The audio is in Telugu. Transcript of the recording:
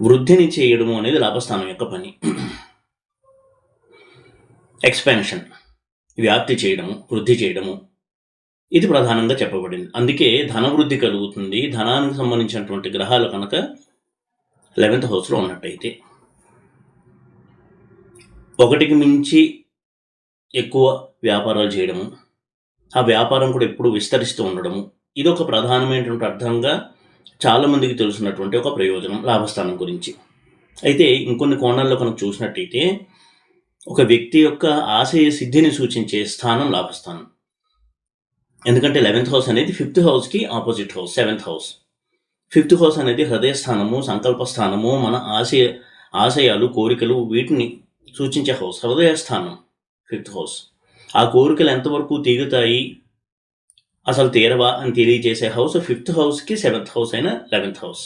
వృద్ధిని చేయడము అనేది లాభస్థానం యొక్క పని. ఎక్స్పాన్షన్ వ్యాప్తి చేయడము వృద్ధి చేయడము. ఇది ప్రధానంగా చెప్పబడింది. అందుకే ధన వృద్ధి కలుగుతుంది. ధనానికి సంబంధించినటువంటి గ్రహాలు కనుక లెవెన్త్ హౌస్లో ఉన్నట్టయితే ఒకటికి మించి ఎక్కువ వ్యాపారాలు చేయడము ఆ వ్యాపారం కూడా ఎప్పుడు విస్తరిస్తూ ఉండడము ఇది ఒక ప్రధానమైనటువంటి అర్థంగా చాలామందికి తెలిసినటువంటి ఒక ప్రయోజనం లాభస్థానం గురించి. అయితే ఇంకొన్ని కోణాల్లో కనుక చూసినట్టయితే ఒక వ్యక్తి యొక్క ఆశయ సిద్ధిని సూచించే స్థానం లాభస్థానం. ఎందుకంటే లెవెన్త్ హౌస్ అనేది ఫిఫ్త్ హౌస్కి opposite house seventh house fifth house అనేది హృదయ స్థానము సంకల్ప స్థానము మన ఆశయ ఆశయాలు కోరికలు వీటిని సూచించే హౌస్ హృదయ స్థానం ఫిఫ్త్ హౌస్ ఆ కోరికలు ఎంతవరకు తీరుతాయి? అసలు తీరవా అని తెలియజేసే హౌస్ ఫిఫ్త్ హౌస్కి సెవెంత్ హౌస్ అయిన లెవెన్త్ హౌస్